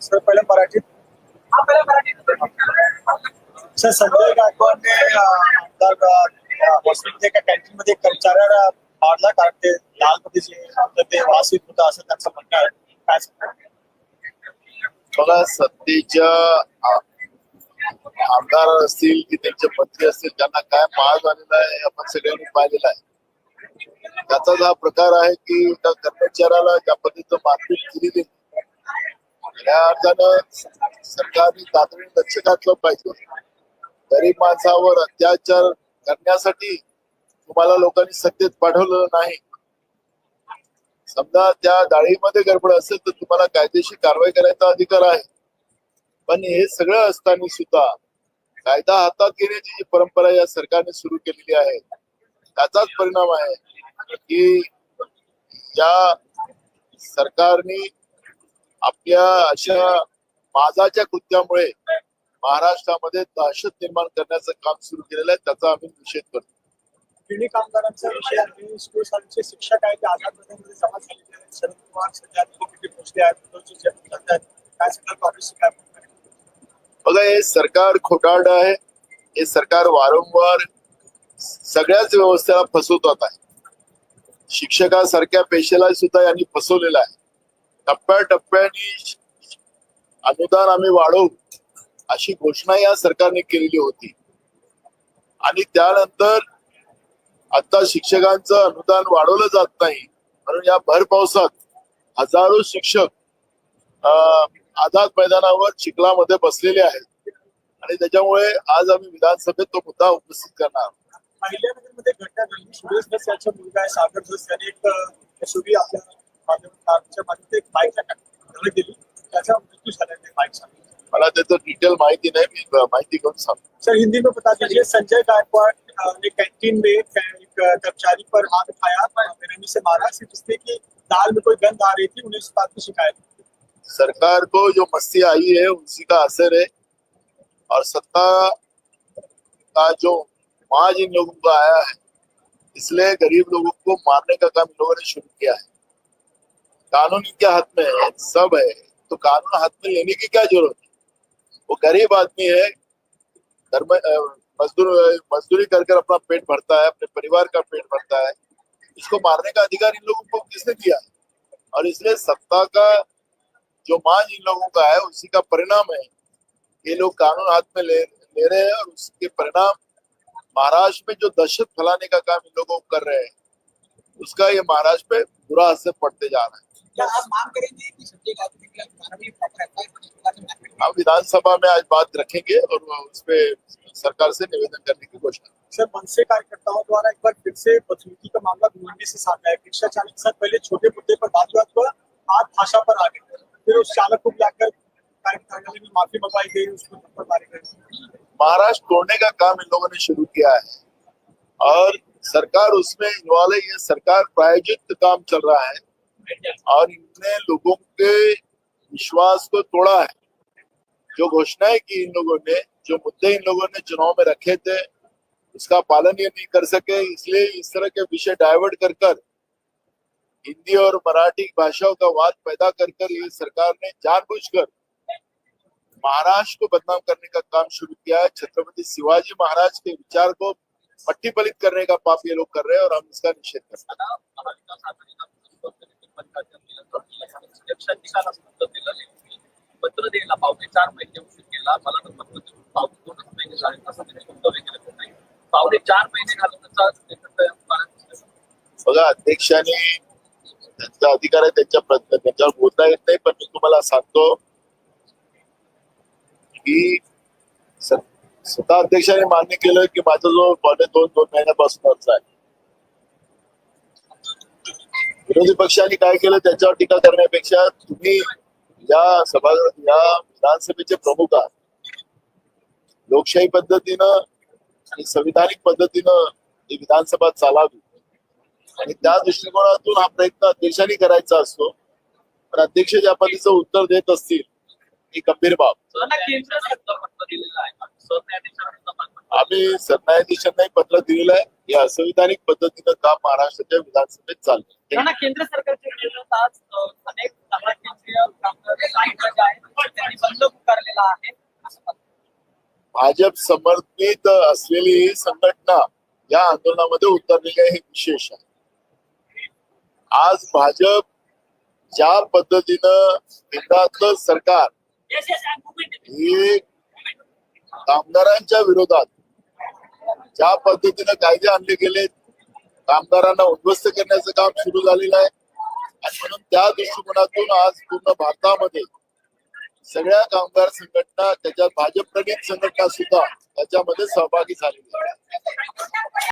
Sir, पहिलं मराठीत sir, Sanjay गायकवाडने एका कॅन्टीन मध्ये कर्मचाऱ्याला मारला, कारण ते लालमध्ये जे आपलं ते वास येत असं त्यांचं म्हणणं आहे काय? बघा सत्तेच्या आमदार असतील की त्यांचे मंत्री असतील त्यांना काय माळ झालेला आहे, आपण सगळ्यांनी पाहिलेला आहे त्याचाच हा प्रकार आहे की त्या कर्मचाऱ्याला ज्या पद्धतीचं मारपीट केलेली आहे, या अर्थानं सरकारने तातडीने लक्ष घातलं पाहिजे. गरीब माणसावर अत्याचार करण्यासाठी तुम्हाला लोकांनी सत्तेत पाठवलं नाही. समजा त्या डाळीमध्ये गडबड असेल तर तुम्हाला कायदेशीर कारवाई करायचा अधिकार आहे. पण हे सगळं असताना सुद्धा कायदा हातात घेण्याची जी परंपरा या सरकारने सुरू केलेली आहे त्याचाच परिणाम आहे की या सरकारने आपल्या अशा माझाच्या कृत्यामुळे महाराष्ट्रामध्ये दहशत निर्माण करण्याचं काम सुरू केलेलं आहे त्याचा आम्ही निषेध करतो. गिरणी कामगारांचा विषय स्कूल शिक्षक आहेत ते जमा झालेले शरद पवार सध्या काय काय? बघा हे सरकार खोटारड आहे. हे सरकार वारंवार सगळ्याच व्यवस्थेला फसवतात आहे. शिक्षकासारख्या पेशेला सुद्धा यांनी फसवलेला आहे. टप्प्याटप्प्याने अनुदान आम्ही वाढवू अशी घोषणा या सरकारने केलेली होती. आणि त्यानंतर आता शिक्षकांचं अनुदान वाढवलं जात नाही. म्हणून या भर पावसात हजारो शिक्षक अं, आझाद मैदानावर चिखलामध्ये बसलेले आहेत. आणि त्याच्यामुळे आज आम्ही विधानसभेत तो मुद्दा उपस्थित करणार पहिल्या घटना घडली सुरेश धस याचा मुलगा आहे सागर धस याने एक एसयूव्ही आपल्या माध्यमाच्या माध्यमात एक बाईक धडक दिली त्याचा मृत्यू झाला ते बाईक मला त्याचं डिटेल माहिती नाही मी माहिती सांगतो. सर हिंदी में बता दीजिए संजय गायकवाड़ ने कैंटीन में एक कर्मचारी पर हाथ उठाया बेरहमी से मारा सिर्फ़ इसलिए कि दाल में कोई गंध आ रही थी उन्हें इस बात की शिकायत सरकार को जो मस्ती आई है उसी का असर है और सत्ता का जो माज इन लोगों को आया है, इसलिए गरीब लोगों को मारने का काम लोगों ने शुरू किया है। कानून इनके हाथ में है? सब है। तो कानून हाथ में लेने की क्या ज़रूरत है? वो गरीब आदमी है मजदूर, मजदूरी कर कर अपना पेट भरता है, अपने परिवार का पेट भरता है। इसको मारने का अधिकार इन लोगों को किसने दिया? और इसलिए सत्ता का जो मांझ इन लोगों का है, उसी का परिणाम है। ये लोग कानून हाथ में ले ले रहे हैं और उसके परिणाम महाराष्ट्र में जो दहशत फैलाने का काम इन लोगों को कर रहे हैं उसका ये महाराष्ट्र पे बुरा असर पड़ते जा रहा है। हम विधानसभा में आज बात रखेंगे और उस पे सरकार से निवेदन करने की घोषणा सर मनसे कार्यकर्ताओं द्वारा एक बार फिर से बदसलूकी का मामला भिवंडी से सामने आया। रिक्शा चालक के साथ पहले छोटे मुद्दे पर बात हुआ आज भाषा पर आ गए फिर उस चालक को बुलाकर कार्यकर्ताओं ने माफ़ी मंगवाई गई उसको थप्पड़ मारे गए। महाराष्ट्र तोड़ने का काम इन लोगों ने शुरू किया है। और सरकार उसमें इन्वॉल्व है सरकार प्रायोजित काम चल रहा है। और इनने लोगों के विश्वास को तोड़ा है। जो घोषणाएँ की इन लोगों ने, जो मुद्दे इन लोगों ने चुनाव में रखे थे, उसका पालन ये नहीं कर सके। इसलिए इस तरह के विषय डाइवर्ट कर कर, हिंदी और मराठी भाषाओं का वाद पैदा कर कर ये सरकार ने जानबूझकर महाराष्ट्र को बदनाम करने का काम शुरू किया है। छत्रपति शिवाजी महाराज के विचार को पट्टी पलित करने का पाप ये लोग कर रहे हैं और हम इसका निषेध कर पत्र बघा, अध्यक्षाने त्यांचा अधिकार आहे त्यांच्या त्यांच्यावर बोलता येत नाही, पण मी तुम्हाला सांगतो की स्वतः अध्यक्षाने मान्य केलं की माझा जो पावणे दोन दोन महिन्यापासून आहे. विरोधी पक्षाने काय केलं त्याच्यावर टीका करण्यापेक्षा तुम्ही या सभा या विधानसभेचे प्रमुख आहात. लोकशाही पद्धतीनं आणि संविधानिक पद्धतीनं ही विधानसभा चालावी. आणि त्या दृष्टिकोनातून हा प्रयत्न अध्यक्षांनी करायचा असतो. पण अध्यक्ष ज्या पद्धतीचं उत्तर देत असतील ही गंभीर बाब आम्ही सरन्यायाधीशांनाही पत्र दिलेलं आहे. या असंविधानिक पद्धतीनं काम महाराष्ट्राच्या विधानसभेत चालतं. केंद्र सरकारच्या भाजप समर्थित असलेली ही संघटना या आंदोलनामध्ये उतरलेली आहे हे विशेष आहे. आज भाजप ज्या पद्धतीनं केंद्रातलं सरकार हे कामगारांच्या विरोधात ज्या पद्धतीनं कायदे आणले गेले कामगारांना उद्ध्वस्त करण्याचं काम सुरू झालेलं आहे. आणि म्हणून त्या दृष्टिकोनातून आज पूर्ण भारतामध्ये सगळ्या कामगार संघटना त्याच्यात भाजप प्रणित संघटना सुद्धा त्याच्यामध्ये सहभागी झालेली आहे